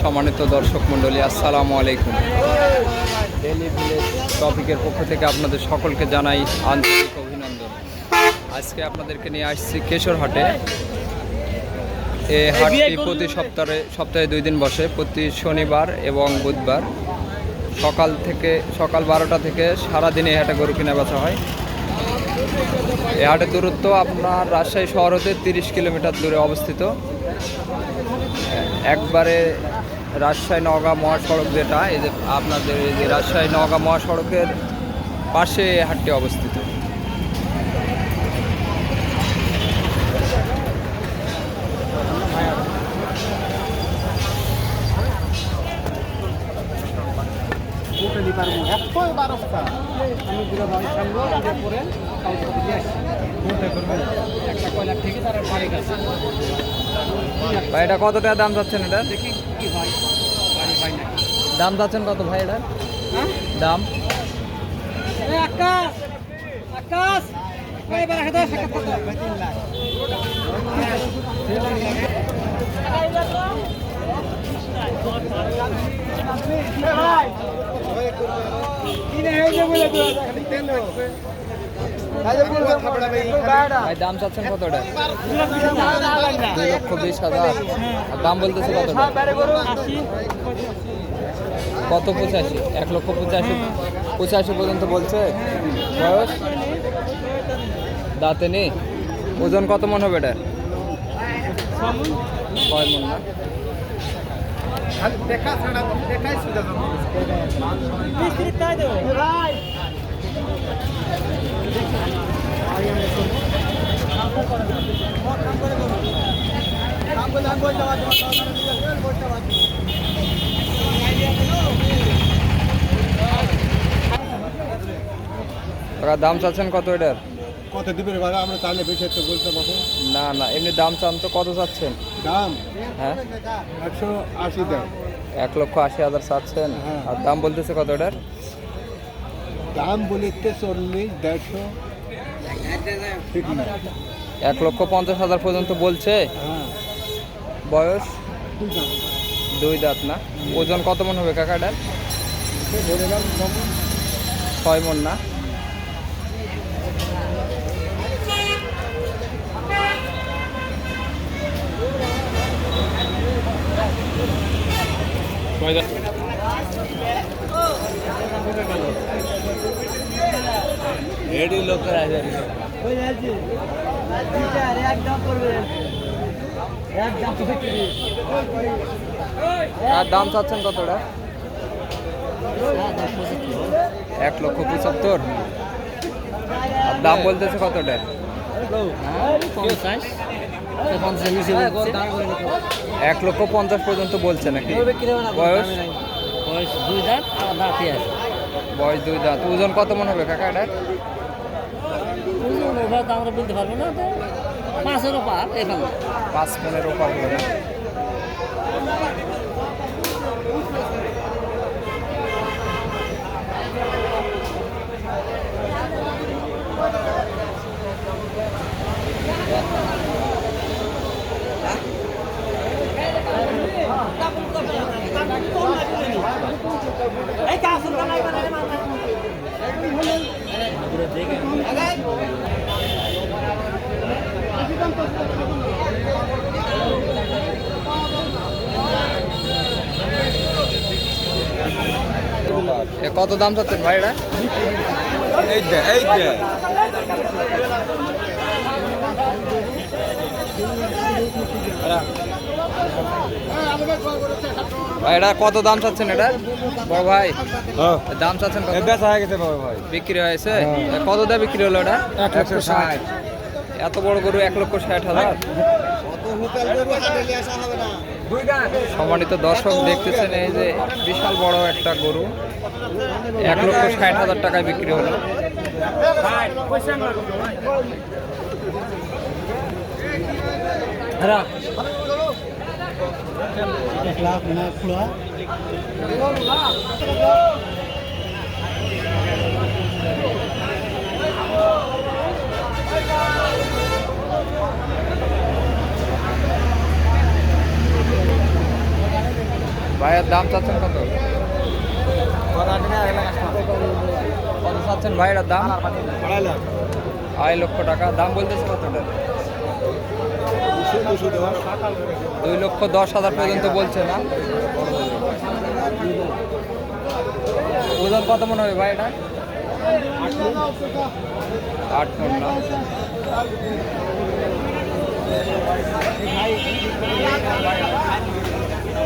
সম্মানিত দর্শক মণ্ডলী আসসালামু আলাইকুম। ডেলি ভিলেজ টপিকের পক্ষ থেকে আপনাদের সকলকে জানাই আন্তরিক অভিনন্দন। আজকে আপনাদেরকে নিয়ে আসছি কেশরহাটে। এ হাটটি প্রতি সপ্তাহে সপ্তাহে দুই দিন বসে। প্রতি শনিবার এবং বুধবার সকাল থেকে সকাল বারোটা থেকে সারাদিন এই হাটে গরু কিনে বেচা হয়। এই হাটের দূরত্ব আপনার রাজশাহী শহর হতে তিরিশ কিলোমিটার দূরে অবস্থিত। একবারে রাজশাহী নওগাঁ মহাসড়ক যেটা, এই যে আপনাদের এই যে রাজশাহী নওগাঁ মহাসড়কের পাশে হাটটি অবস্থিত। ভাই এটা কত টাকা দাম যাচ্ছেন এটা দাম যাচ্ছেন কত ভাই এটা দাম আকাশ আকাশ এবার এক হাজার সাক্ষাৎ কত ভাই দাম চাচ্ছেন কত এটা দুই লক্ষ বিশ হাজার। দাম বলতেছে কতটা কত পঁচাশি? এক লক্ষ পঁচাশি। পঁচাশি পর্যন্ত বলছে। বয়স? দাঁতে নেই? ওজন কত মন হবে এটা? ছয় মন না? টাকা দাম চাচ্ছেন কত এটার? কত দিবেন ভাড়া? আমরা তাহলে বেশি একটু বলতে পারব। না না এমনি দাম চান তো কত চাচ্ছেন? দাম? হ্যাঁ? একশো আশি দাম এক লক্ষ আশি হাজার চাচ্ছেন? হ্যাঁ। আর দাম বলতেছে কত এটার? দাম বলিতে চল্লিশ দেড়শো। এক লক্ষ পঞ্চাশ হাজার পর্যন্ত বলছে? হ্যাঁ। বয়স? দুই দাঁত। না? ওজন কত মন হবে কাকা এটার সে ধরে গেল কখন ছয় মন না? একদম করবে একদম আর দাম চাচ্ছেন কতটা এক লক্ষ পঁচাত্তর আর দাম বলতেছে কতটা এক লক্ষ পঞ্চাশ পর্যন্ত বলছে নাকি বয়স বয়স দুই দাঁত আর দাঁতই আছে। বয়স দুই দাঁত। ওজন কত মন হবে কাকা এটা ওজন ওভাবে তো আমরা বলতে পারব না তো পাঁচের ওপার এখানে। পাঁচ মনের ওপার হবে না। কত দাম চাচ্ছেন ভাই এটা ভাই এটা কত দাম চাচ্ছেন এটা? বড় ভাই দাম চাচ্ছেন বেচা হয়ে গেছে ভাই। বিক্রি হয়েছে? কত দা বিক্রি হলো এটা? এক লক্ষ ষাট। এত বড় গরু এক লক্ষ ষাট হাজার? সম্মানিত দর্শক, দেখতেছেন এই যে বিশাল বড় একটা গরু। এক লক্ষ ষাট হাজার টাকায় বিক্রি হলো। এক লাখ ভাইয়ের দাম চাচ্ছেন কত? কত চাচ্ছেন ভাইয়ের দাম? আড়াই লক্ষ টাকা। দাম বলতেছে কতটা? দুই লক্ষ দশ হাজার পর্যন্ত বলছে না? ওজন কত মনে হবে ভাই এটা আট